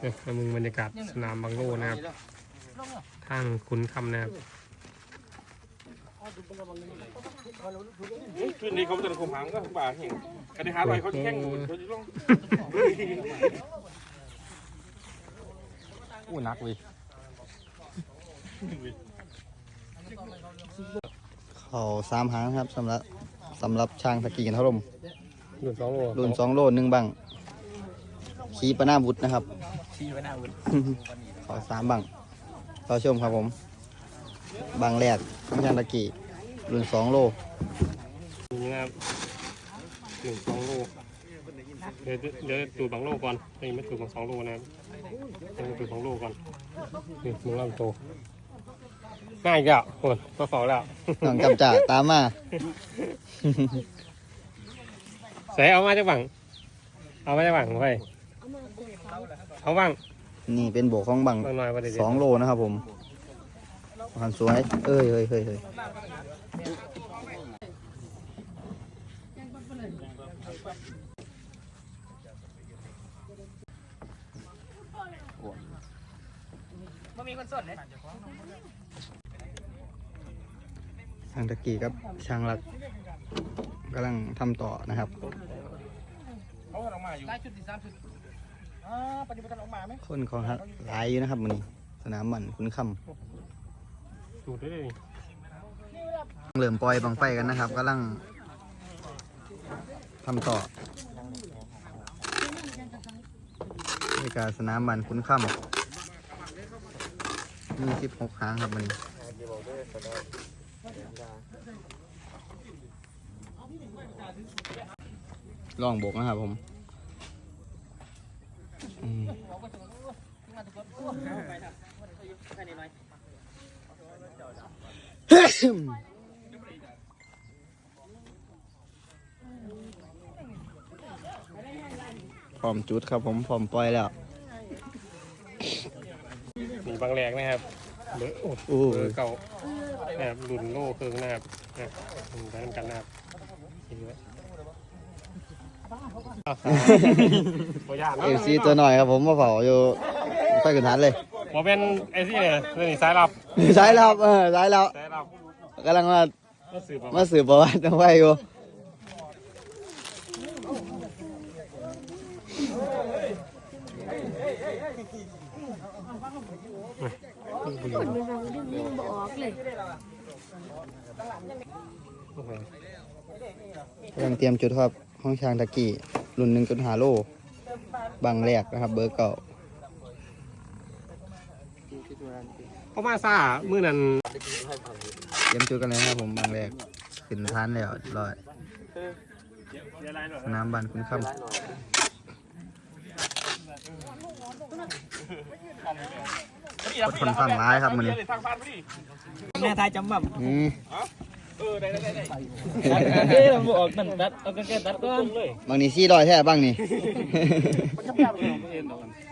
เนี่ยมามึงบรรยากาศสนามบังโลนะครับ ทางขุนคำนะครับคืนนี้เขาจะคมหางก็บาทเห็นกันที่หาลอยเขาแข่งเขาจะต้องอู้นักเวิเขาสามหางครับสำหรับสำหรับช่างตะกี้กันเท่าลมรุ่นสองโลรุ่นสองโลหนึ่งบังขี่ปะหน้าบุตรนะครับ ชี้ไว้หน้าอุ่นขอสามบังรอชมครับผม บังแรกของช่างตะกี้รุ่นสองโลนี่นะครับหนึ่งสองโลเดี๋ยวเดี๋ยวตูดบังโลก่อนยังไม่ตูดบังสองโลนะครับยังไม่ตูดสองโลก่อนนี่มึงเริ่มโตง่ายอีกแล้วโอ้ยมาเฝ้าแล้วน้องจำจ่าตามมาใส่เอามาจากบังเอามาจากบังไป เอาบังนี่เป็นโบกของบังบังหน่อยว่าเดี๋ยวสองโลนะครับผมหันสวย เอ้ยเอ้ยเอ้ยเอ้ยมันมีคนสดเลยช่างตะกี้กับช่างรักกำลังทำต่อนะครับเขาออกมาอยู่ อ่าปัจจุบันออกมาไหมคนของหลายอยู่นะครับมันนี้สนามมันคุณคตูดได้เลยำเริ่มปล่อยบังไฟกันนะครับกำลังทำต่อนี่การสนามมันคุณคำมีสิบหกครั้งครับมันนี้ลองโบกนะครับผมอืม พร้อมจุดครับผมพร้อมปล่อยแล้วมีบางแรงนะครับเบอร์โอ้โอ้เบอร์เก่านะครับรุ่นโลเครื่องนะครับนะครับมันได้กันนะครับทีนี้ เอฟซีตัวหน่อยครับผมมาเผาอยู่ไฟขึ้นทันเลยหมเป็นไอซี่เนี่ยนี่สายลับสายลับเออสายลับสายลับกำลังมามาสืบประวัติไว้อยู่คนไม่ฟังดึงดึงบอกเลยกำลังเตรียมจุดครับ ห้องช้างตะกี้รุ่นหนึ่งจุดหาโลบังแรกนะครับ เบอร์เก่าเพราะมาซ่ามื้อนั้นเตรียมจุดกันเลยนะครับผมบังแรกขึ้นทันแล้วเรียบร้อยสนามบันคุณคำกดคนฟังร้ายครับมันนี้ทางบ้านพอดีแม่ทายจำแบบอืม เออได้ได้ได้เฮ้ยเราบอกมันตัดเอากันแค่ตัดก้อนบางนี่ซี่ลอยแท้บ้างนี่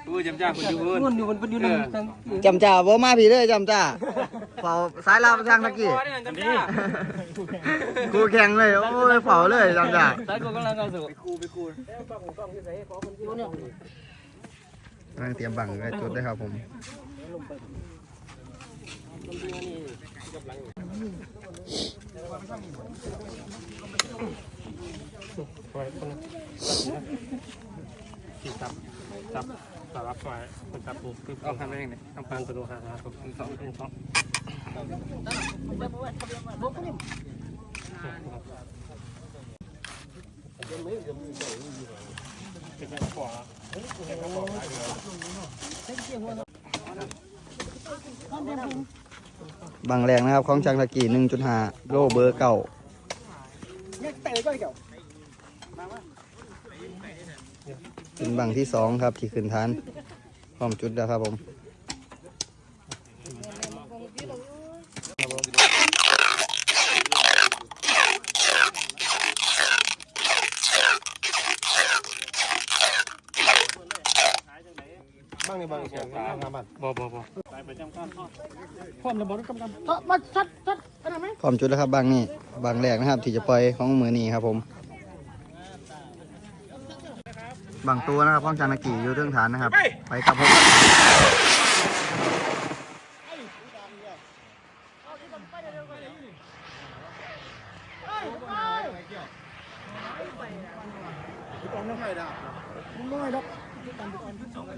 ดูจำจ้าคุณยูเวิร์นมันอยู่มันอยู่ในทั้งจำจ่าบ่มาพี่เด้อจำจ่าเฝ้าสายลาวทางตะกี้จำได้กูแข่งเลยโอ้ยเฝ้าเลยจำจ่าตัดกูกำลังเข้าสู่กำลังเตรียมบังไว้จุดได้ครับผม ไว้คนนั้นที่จับจับสารับไว้คนจับปุ๊บคือเอาทำเองเนี่ยทำปานตัวหาหาตัวสองเป็นสองเป็นกระป๋อเป็นกระป๋อได้เลย บางแรงนะครับของช่างตะกี้1.5โลเบอร์เก่าเนี่ยเป็นบังที่สองครับที่ขึ้นฐานพร้อมจุดแล้วครับผม บ้างในบางเสียงตางามบ้านบ่บ่บ่พร้อมจุดแล้วครับบังนี่บังแรกนะครับ ที่จะปล่อยของมือนี้ครับผมบังตัวนะครับพ้องจานากีอยู่เรื่องฐานนะครับ ไปครับผม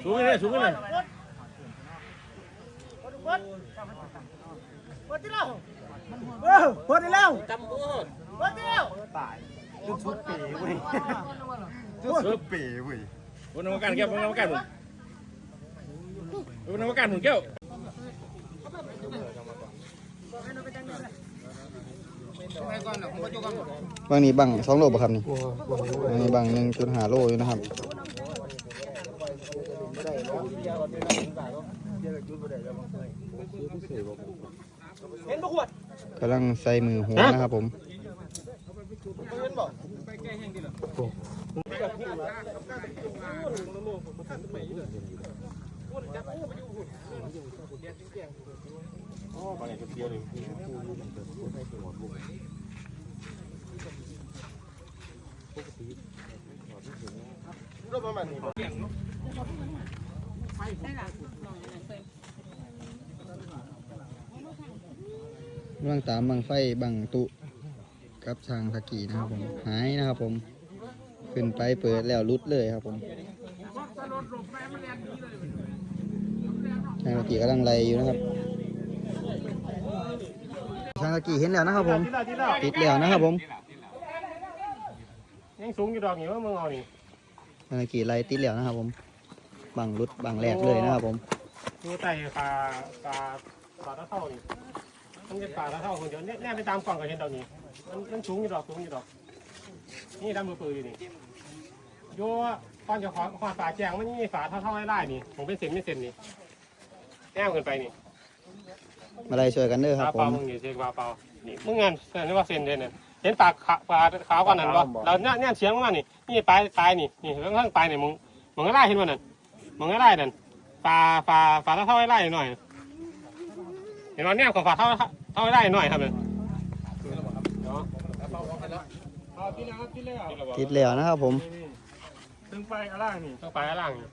สูงเลยสูงเลย บนนวัตการแก้วบนนวัตการหนุน บนนวัตการหนุนแก้วบังนี้บังสองโลป่ะครับนี่บังนี้บังหนึ่งจุดห้าโลอยู่นะครับกำลังใส่มือหัวนะครับผม บางอย่างเดียวเลยกำลังตามบังไฟบังตุกับทางตะกี้นะครับผมหายนะครับผม ขึ้นไปเปิดแล้วรุดเลยครับผม ทางตะกี้กำลังไล่อยู่นะครับทางตะกี้เห็นแล้วนะครับผมติดแล้วนะครับผมยังสูงอยู่ดอกนี่ว่ามึงเอานี่ทางตะกี้ไล่ติดแล้วนะครับผมบังรุดบังแรกเลยนะครับผมดูไต่ปลาปลาปลาตะเท่านี่มันเป็นปลาตะเท่าคนเดียวเนี่ยแน่ไปตามกล่องก็เห็นดอกนี้มันมันสูงอยู่ดอกสูงอยู่ดอก นี่ดำมือปืนอยู่นี่โย่ก้อนจะขอขอฝาแจงมันนี่ฝาเท่าเท่าไล่ๆนี่ผมเป็นเส้นไม่เส้นนี่ แน่ขึ้นไปนี่มาไล่ช่วยกันเด้อคปรัลาบผเปล่าม มึงอยู่เช็คปลาเปล่านี่มึงงานเส้นนี่ว่าเส้นเด่นเนี่ยเห็นปลาขาวปลาขาวกว่านั้นปะเราเนี่ยเนี่ยเฉียงมานี่นี่ปลายปลายนี่นี่ข้างข้างปลายนี่มึงมึงก็ไล่เห็นมันนั่นมึงก็ไล่นั่นปลาปลาปลาเท่าไล่หน่อย เห็นว่าเนี่ยของฝาเท่าเท่าไล่หน่อยครับเนี่ยติดแล้วนะครับผมตึงไปอะไรนี่ต้องไปอะไรนี่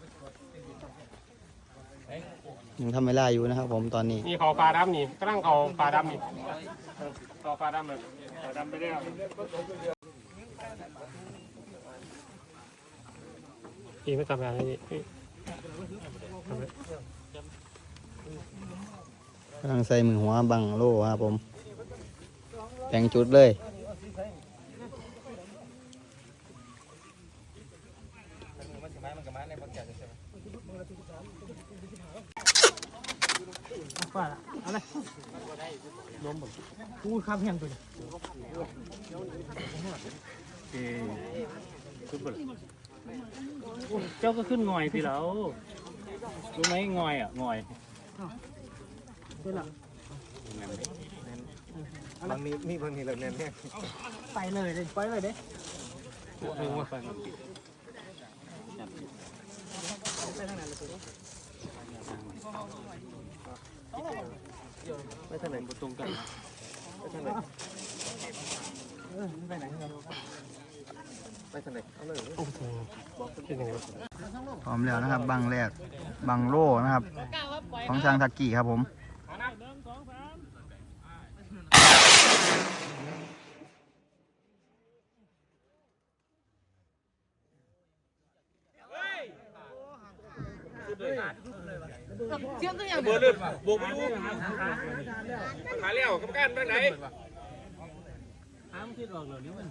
ยังทำเวลาอยู่นะครับ ผมตอนนี้นี่เขาปลาดำนี่กำลังเขาปลาดำนี่เขาปลาดำเลยปลาดำไปแล้วพี่ไม่ทำงานเลยพี่กำลังใส่มือหัวบังโล่ครับผมแบ่งจุดเลย กูข้ามแห้งตัวเจ้าก็ขึ้นงอยสิแล้วรู้ไหมงอยอะงอยบางนี้มีบางนี้เราเน้นแค่ไปเลยเลยไปเลยเด้ไม่ทางไหน บนตรงกันไปทางไหนไปทางไหนเอาเลยคิดยังไงพร้อมแล้วนะครับบังแรกบังโล่นะครับ ของช้างทักกี้ครับผม เบอร์เลือดบวกไปอยู่ขาเลี้ยวกับการไปไหน ห้ามคิดออกเหรอนี่มัน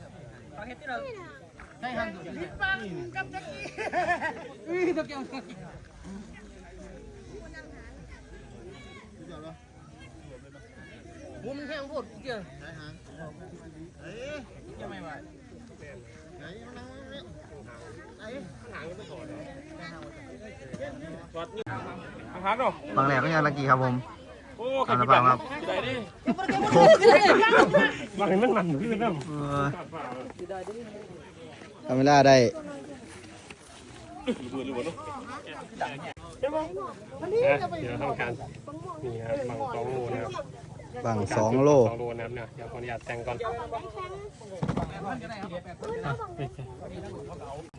ห พักเนาะบางแหลกก็ยังตะกี้ครับผม โอ้ตามระเบิดครับได้ดิบางทีมันมันขึ้นน้เออทำเวลาได้ำนะเดี๋ยวทำการนี่ครับบางสองโลนะครับบางสองโลสองโลนะครับเนี่ยเดี๋ยวขออนุญาตแต่งก่อน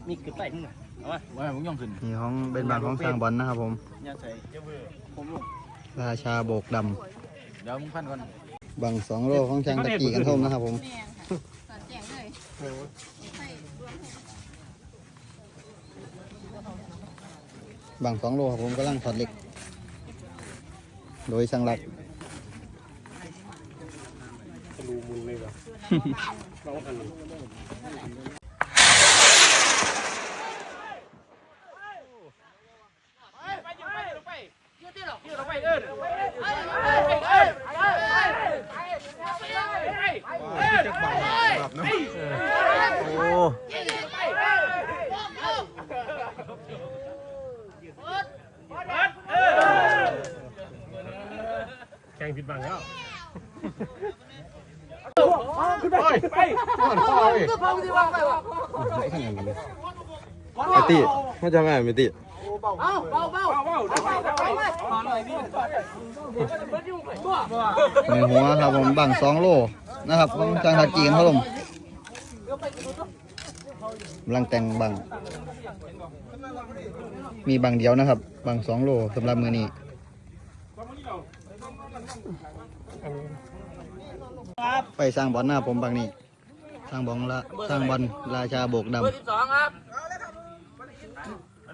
มีกึ่ใต้ขึ้นหน่อย เอามาว่ามึงย่องขึ้นนี่ของเป็นบางของสร้างบอลนะครับผมย่าใส่ราชาโบกดเดี๋ยวมึงพันก่อนำบางสองโลของช่างตะกี้กันทมนะครับผมบางสองโลครับผมกำลังถอดเหล็ก โดยสังรักจะรูมุนเลยว่ะลองทันหนึ่ง โอ้ แกงผิดบังแล้ว เม ติเขาจะไม่เมติหนึ่งหัวครับผมบางสองโลนะครับของช่างตะกี้กันทมกำลังแต่งบางมีบางเดียวนะครับบางสองโลสำหรับมือนี้ไปสร้างบอลหน้าผมบางนี้สร้างบอลละสร้างบอลราชาโบกดำ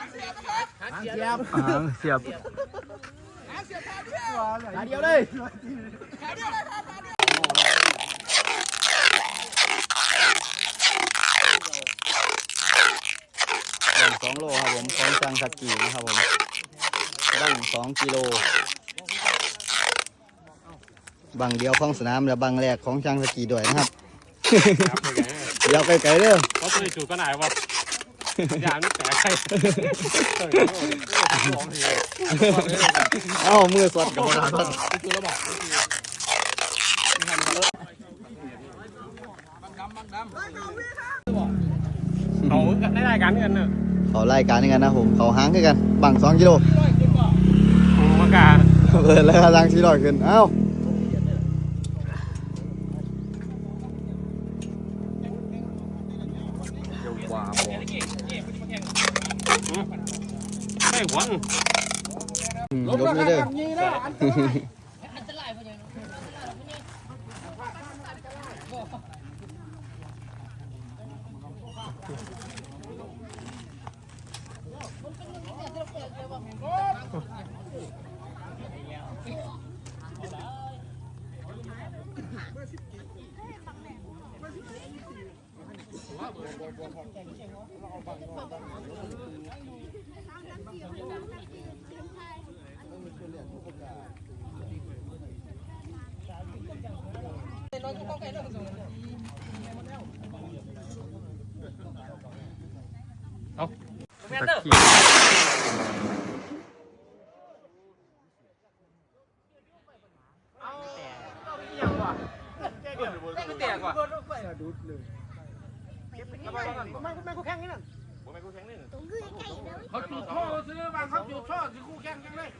เอาำอ่าเสียบเดียวเลยครับขางสองโลครับผมของช่างตะกี้นะครับผมบางสองกิโลบางเดียวของสนามและบางแรกของช่างตะกี้ด้วยนะครับเดี๋ยวไปไกลเด้อเขาเคยจูบก็ไหนวะอย่ามนี่แตก ใครเอ้ามือสดกับดาสดเขาได้รายการกันเนอะเขาไล่การนี้กันนะผมเขาห้างกันบางสองกิโลโอ้มากาเปิดแล้วกำลังชี้ลอยขึ้นเอ้า ได้หวันอืมย กมือเด้อตะกี้แตกว่ะเขาจุดท่อซื้อบางเขาจุดท่อซื้อคู่แข่งกันเลย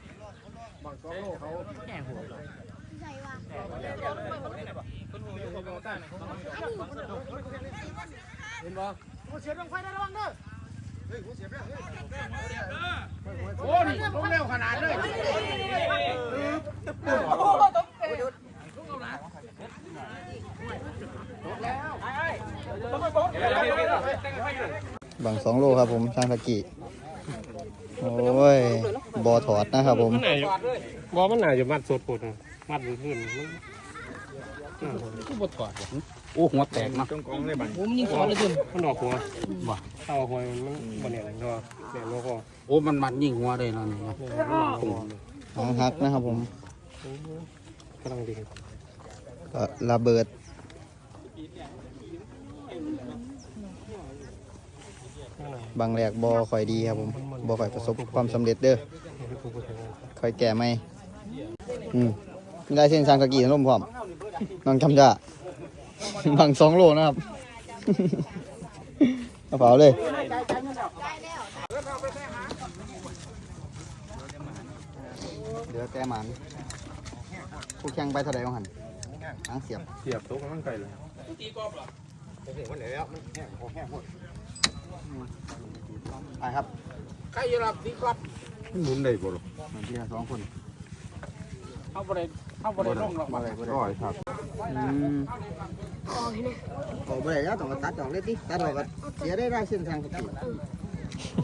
โอ้นี่ต้องเร็วขนาดเลยบางสองโลครับผมช่างตะกี้โอ้ยบอถอดนะครับผมมันหนอยู่บอมันไหนอยู่มัดสดปวดมัดขึ้นมัน โอ้หัวแตกนะกองกองเลยบังผมยิงสอนเลยคุณมันออกหัวเข้าหัวมันบนเนี่ยอะไรก็เนี่ยโลก็โอ้มันมันยิงหัวเลยนะนี่เนี่ยหางหักนะครับผมกำลังดีก็ระเบิดบางแรกบอค่อยดีครับผมบอค่อยประสบความสำเร็จเด้อค่อยแก่ไหมอืมมีลายเส้นสร้างกะกีนร่มพร้อม น้องจำจ้าบังสองโลนะครับกระเป๋าเลยเดี๋ยวแกหมันผู้แข่งไปเท่าไหร่บ้างหันหางเสียบ เสียบโต๊ะข้างไกลเลยไปครับ ใครรับดีครับหมุนได้บ่หรอเหมือนที่เราสองคนเข้าบริเข้าบริลงหรอกมาเลยบ่ได้ร้อยครับอืมออกให้นะโอ้บ่ได้แล้วต้องมาตัดออกเลยดิตัดออกก็เสียได้ได้เส้นทางกะกี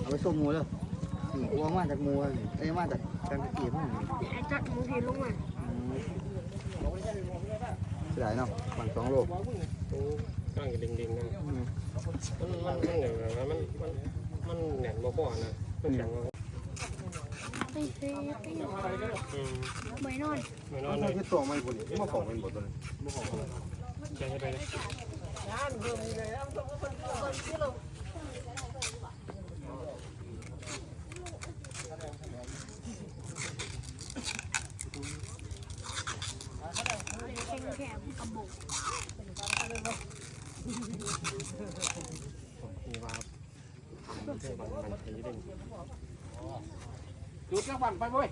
เอาไปส่งหมูเลยนี่กลัวมาจากหมูเลยเอ้ยมาจากทางกะกีพวกนี้ไอ้จัดมือทีลงมาอืมเสียดายเนาะบังสองโลกำลังดิ่งดิ่งนะมันมันมันเนี่ยมันมันมันแหน่นบ่พอนะมันแข็ง ไปเซ่ไปอืมไม่นอนไม่นอนมันเลยที่ตัวไม่บุญมาของเป็นบ่ตัวนี้ใจให้ไปเลย แข็งแข็งกระบอก มีว่ามันมันทีเด่น จุดแค่บันไปเว้ย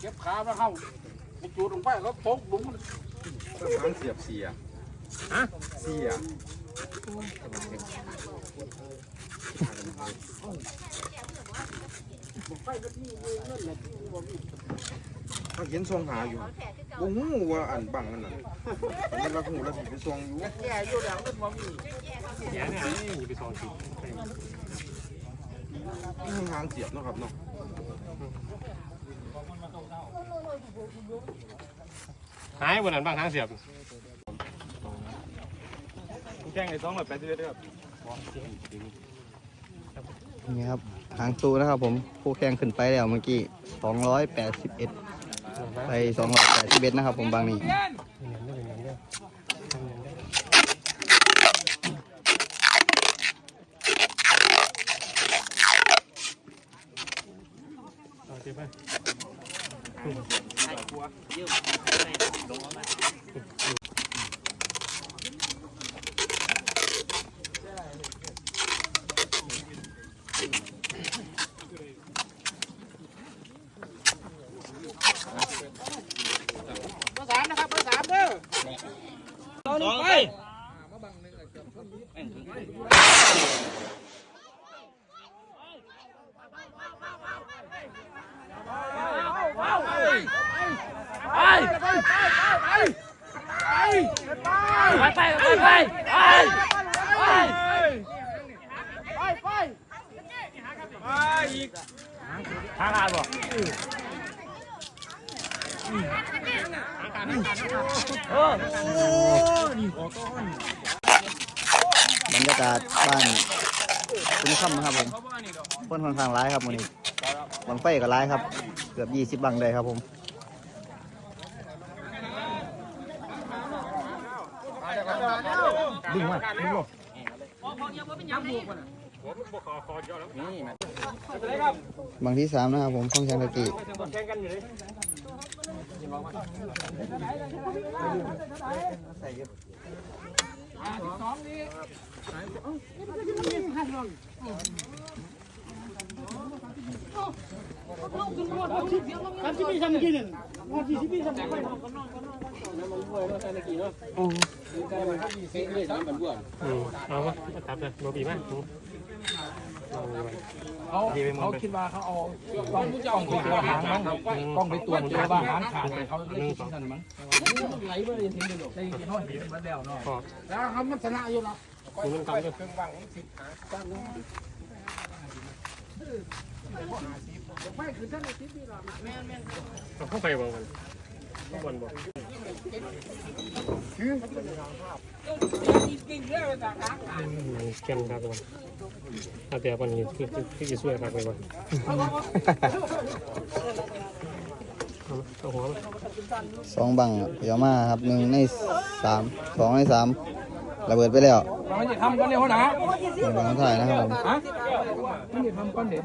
เก็บขามาเข้าจุดลงไปแล้วโป๊กบุ้งหางเสียบเสียฮะเสียเขาเห็นทรงหาอยู่บ่ฮู้ว่าอันบังนั่นน่ะมันว่าฮู้แล้วสิไปทรงอยู่แย่อยู่แล้วมันบ่มีแย่เนี่ยอยู่ไปสองทีนี่หางเสียบเนาะครับเนาะ หายวันนั้นบางทางเสียบแข่งไอ้281ครับนี่ครับหางตูนะครับผมผู้แข่งขึ้นไปแล้วเมื่อกี้281ไป281นะครับผมบางนี้เนียนได้เป็นเนียนได้ทำเนียนได้เอาเจ็บไปเบอร์สามนะครับเบอร์สามเด้อเอาลงไป บรรยากาศบ้านคุณค่ำนะครับผมคนค่อนข้างร้ายครับวันนี้บังไฟก็ร้ายครับ เกือบ20บังเลยครับผม ดึงมาดึงลงบางที่สามนะครับผมข้องแชงตะกี้แข่งกันอยู่เลย อืมเอาวะมาตับเลยโรบีมากลองดูไปเขาเขาคิดว่าเขาเอากล้องกล้องไปตัวหางมั้งกล้องไปตรวจเจอว่าหางขาดเขาเลยคิดนั่นมั้งไหลไปเลยทิ้งไปหลบได้กินห้อยเห็นมาแล้วเนาะพอแล้วเขามันชนะอยู่แล้วดูมันกำด้วยเครื่องวางสิเอาเข้าไปบ่มันเข้าบอลบ่ แกนครับผมอาแต่วันนี้คือคือคือจะช่วยครับไปบ่เอาหัวสองบังเดี๋ยวมาครับหนึ่งในสามสองในสามระเบิดไปแล้วมันจะทำก้อนเดียวนะหนึ่งบังสุดท้ายนะครับผมฮะมันจะทำก้อนเดียว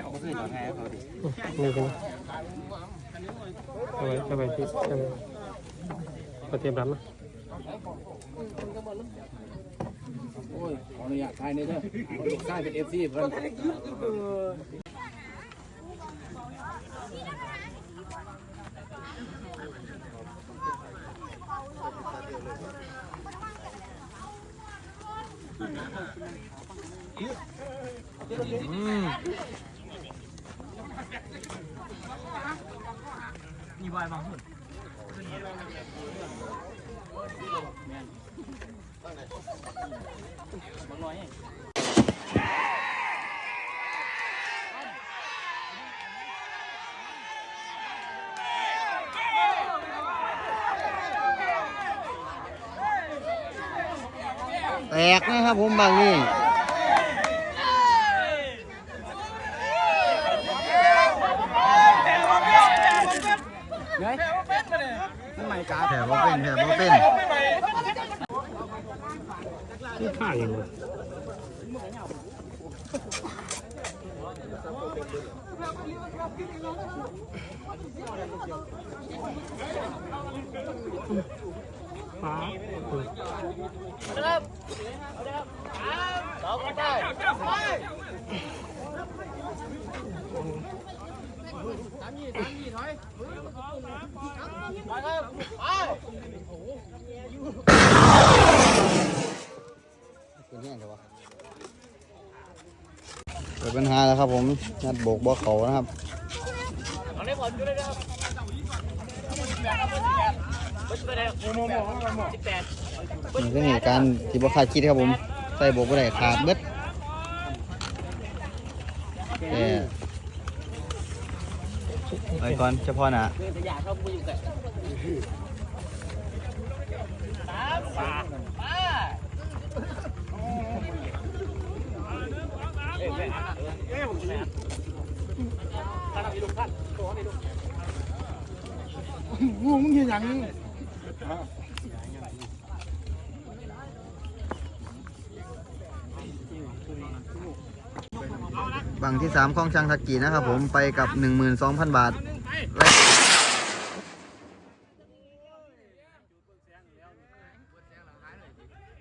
เอาไว้เอาไว้ที่เอาไว้เอาเตรียมรับนะโอ้ยขออนุญาตทายนี่เด้อลูกชายเป็นเอฟซีเพิ่น แตกนะครับผมบังนี่ แถวบ่เป็นแถวบ่เป็น นี่ค่าอย่างไร ฟ้าเป็นยังไงวะเกิดปัญหาแล้วครับผมนัดโบกบ่อเขานะครับนี่เป็นเหตุการณ์ที่บ่คาดคิดครับผม ใส่โบกบ่ได้ขาดเบิดแต่ไปก่อนเฉพาะหนะบังที่สามของช่างทักกีนะครับผมไปกับ 12,000 บาทและ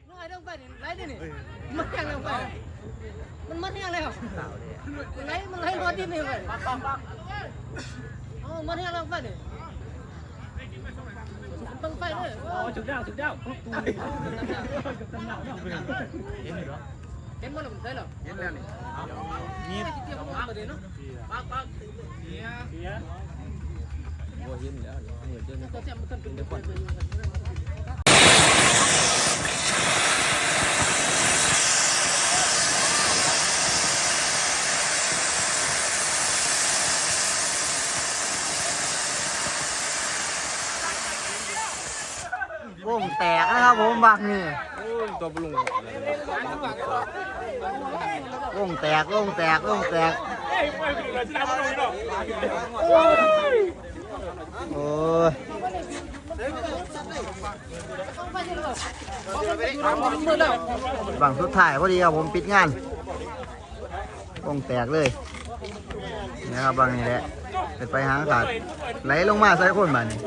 น้อยลงไปนี่ไรดินี่มันแห้งลงไปมันมันแห้งแล้วมันไหลมันไหลรอดินนี่ไปอ๋อมันแห้งลงไปนี่ต้องไปเลยโอ้ จุดดาวจุดดาวเห็นมันหรือไม่ได้หรอเห็นแล้วนี่นี่เกี่ยวกับมาเลยเนาะปากปากเสียเสียโอ้เห็นแล้วเห็นแล้วตัวเสียมันเป็นเป็นคน วงแตกนะครั บผมบังนี่ตัวบลุงวงแตกวงแตกวงแตกโอ้ยบังสุดท้ายพอดีครับผมปิดงานวงแตกเลยนี่นะครับบังนี่แหละเป็นไปหางขาดไหลลงมาใส่คนมานี่